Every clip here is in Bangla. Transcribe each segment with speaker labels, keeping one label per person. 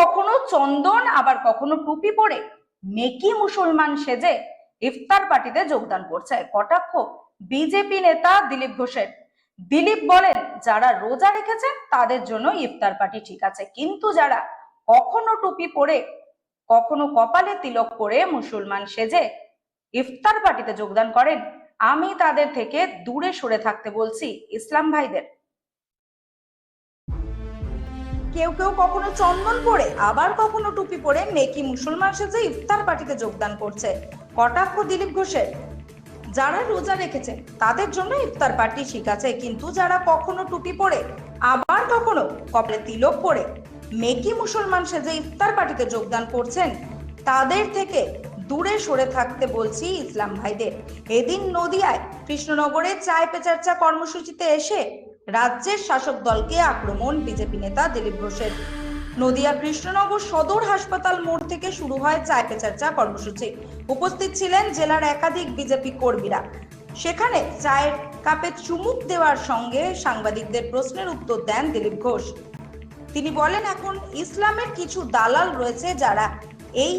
Speaker 1: কখনো চন্দন, আবার কখনো টুপি পরে মেকি মুসলমান সেজে ইফতার পার্টিতে যোগদান করছে। কটাক্ষ বিজেপি নেতা দিলীপ ঘোষের। দিলীপ বলেন, যারা রোজা রেখেছেন, তাদের জন্য ইফতার পার্টি ঠিক আছে। কিন্তু যারা কখনো টুপি পরে, কখনো কপালে তিলক করে মুসলমান সেজে ইফতার পার্টিতে যোগদান করেন, আমি তাদের থেকে দূরে সরে থাকতে বলছি ইসলাম ভাইদের। কেউ কেউ কখনো চন্দন পরে, আবার কখনো টুপি পরে মেকি মুসলমান সেজে ইফতার পার্টিতে যোগদান করছে। কটাক্ষ দিলীপ ঘোষের। যারা রোজা রেখেছেন তাদের জন্য ইফতার পার্টি ঠিক আছে, কিন্তু যারা কখনো টুপি পরে, আবার কখনো কপালে তিলক পরে মেকি মুসলমান সেজে ইফতার পার্টিতে যোগদান করছেন, তাদের থেকে দূরে সরে থাকতে বলছি ইসলাম ভাইদের। এদিন নদিয়ায় কৃষ্ণনগরে চায় পে কর্মসূচিতে এসে রাজ্যের শাসক দলকে আক্রমণ, বিজেপি নেতা দিলীপ ঘোষের। নদিয়া কৃষ্ণনগর সদর হাসপাতাল মোড় থেকে শুরু হয় চায় পে চর্চা কর্মসূচি। উপস্থিত ছিলেন জেলার একাধিক বিজেপি কর্মীরা। সেখানে চায়ের কাপে চুমুক দেওয়ার সঙ্গে সাংবাদিকদের প্রশ্নের উত্তর দেন দিলীপ ঘোষ। তিনি বলেন, এখন ইসলামের কিছু দালাল রয়েছে যারা এই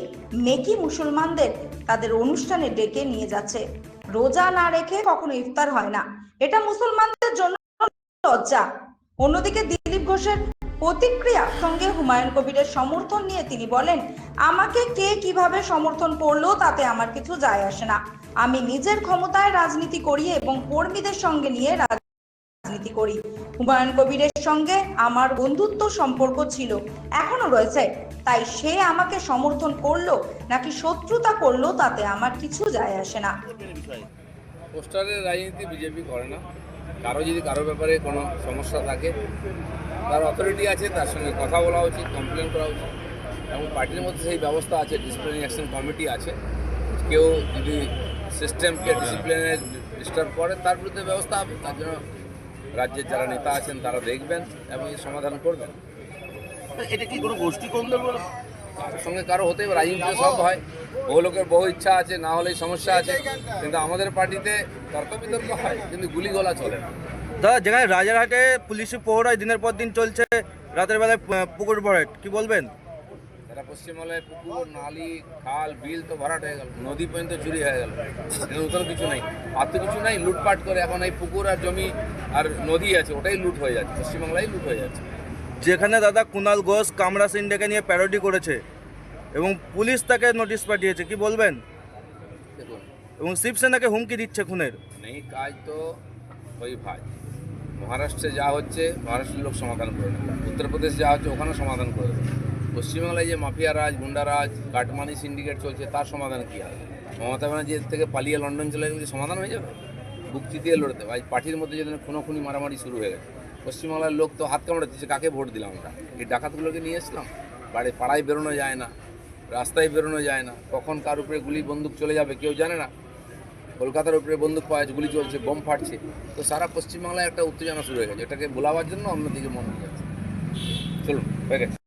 Speaker 1: মেকি মুসলমানদের তাদের অনুষ্ঠানে ডেকে নিয়ে যাচ্ছে। রোজা না রেখে কখনো ইফতার হয় না। এটা মুসলমানদের জন্য লজ্জা। অন্যদিকে দিলীপ ঘোষের প্রতিক্রিয়া সঙ্গে হুমায়ুন কবিরের সমর্থন নিয়ে তিনি বলেন, আমাকে কে কীভাবে সমর্থন করল তাতে আমার কিছু যায় আসে না। আমি নিজের ক্ষমতায় রাজনীতি করি এবং কর্মীদের সঙ্গে নিয়ে রাজনীতি করি। হুমায়ুন কবিরের সঙ্গে আমার বন্ধুত্ব সম্পর্ক ছিল এখনও রয়েছে। তাই সে আমাকে সমর্থন করল নাকি শত্রুতা করল তাতে আমার কিছু যায় আসে না।
Speaker 2: পোস্টারের রাজনীতি বিজেপি করে না। কারও যদি কারও ব্যাপারে কোনো সমস্যা থাকে, তার অথরিটি আছে, তার সঙ্গে কথা বলা উচিত কমপ্লেন করা উচিত। এবং পার্টির মধ্যে সেই ব্যবস্থা আছে ডিসিপ্লিন অ্যাকশন কমিটি আছে। কেউ যদি সিস্টেমকে ডিসিপ্লিনে ডিস্টার্ব করে, তার বিরুদ্ধে ব্যবস্থা হবে। তার জন্য রাজ্যের যারা নেতা আছেন, তারা দেখবেন এবং সমাধান করবেন।
Speaker 3: এটা কি কোনো গোষ্ঠী কন্দল
Speaker 2: কারোর সঙ্গে কারও হতে পারে রাজনীতিতে সব হয়। বহু লোকের বহু ইচ্ছা আছে না হলেই সমস্যা আছে। কিন্তু আমাদের পার্টিতে তর্ক বিতর্ক হয় কিন্তু গুলি গুলিগোলা চলে না।
Speaker 4: দাদা যেখানে রাজারহাটে পুলিশি প্রহরায় দিনের পর দিন চলছে রাতের বেলায় পুকুর ভরাট কি বলবেন?
Speaker 2: এরা পশ্চিমবাংলায় পুকুর নালি খাল বিল তো ভরাট হয়ে গেল নদী পর্যন্ত চুরি হয়ে গেল। নতুন কিছু নেই। আর তো কিছু নাই লুটপাট করে এখন এই পুকুর আর জমি আর নদী আছে ওটাই লুট হয়ে যাচ্ছে পশ্চিমবাংলায় লুট হয়ে যাচ্ছে।
Speaker 4: যেখানে দাদা কুনাল ঘোষ কামরা সিন্ডেকে নিয়ে প্যারোডি করেছে এবং পুলিশ তাকে নোটিশ পাঠিয়েছে কি বলবেন? এবং শিবসেনাকে হুমকি দিচ্ছে খুনের।
Speaker 2: নেই কাজ তো ওই ভাই। মহারাষ্ট্রে যা হচ্ছে মহারাষ্ট্রের লোক সমাধান করে নেবে। উত্তরপ্রদেশ যা হচ্ছে ওখানে সমাধান করে দেবে। পশ্চিমবাংলায় যে মাফিয়া রাজ গুন্ডারাজ কাটমানি সিন্ডিকেট চলছে তার সমাধান কী হবে? মমতা ব্যানার্জি এর থেকে পালিয়ে লন্ডন চলে গেলে সমাধান হয়ে যাবে? বুক চিতিয়ে লড়তে। হবে আজ পার্টির মধ্যে যেদিন খুনোখুনি মারামারি শুরু হয়ে গেছে। পশ্চিমবাংলার লোক তো হাত কামড়াচ্ছে কাকে ভোট দিলাম আমরা? এই ডাকাতগুলোকে নিয়ে এসলাম। বাড়ি পাড়ায় বেরোনো যায় না, রাস্তায় বেরোনো যায় না। কখন কার উপরে গুলি বন্দুক চলে যাবে কেউ জানে না। কলকাতার উপরে বন্দুক পাওয়া যাচ্ছে গুলি চলছে, বোম ফাটছে। তো সারা পশ্চিমবাংলায় একটা উত্তেজনা শুরু হয়ে গেছে। এটাকে বোলাবার জন্য অন্যদিকে মন হয়ে যাচ্ছে চলুন, হয়ে গেছে।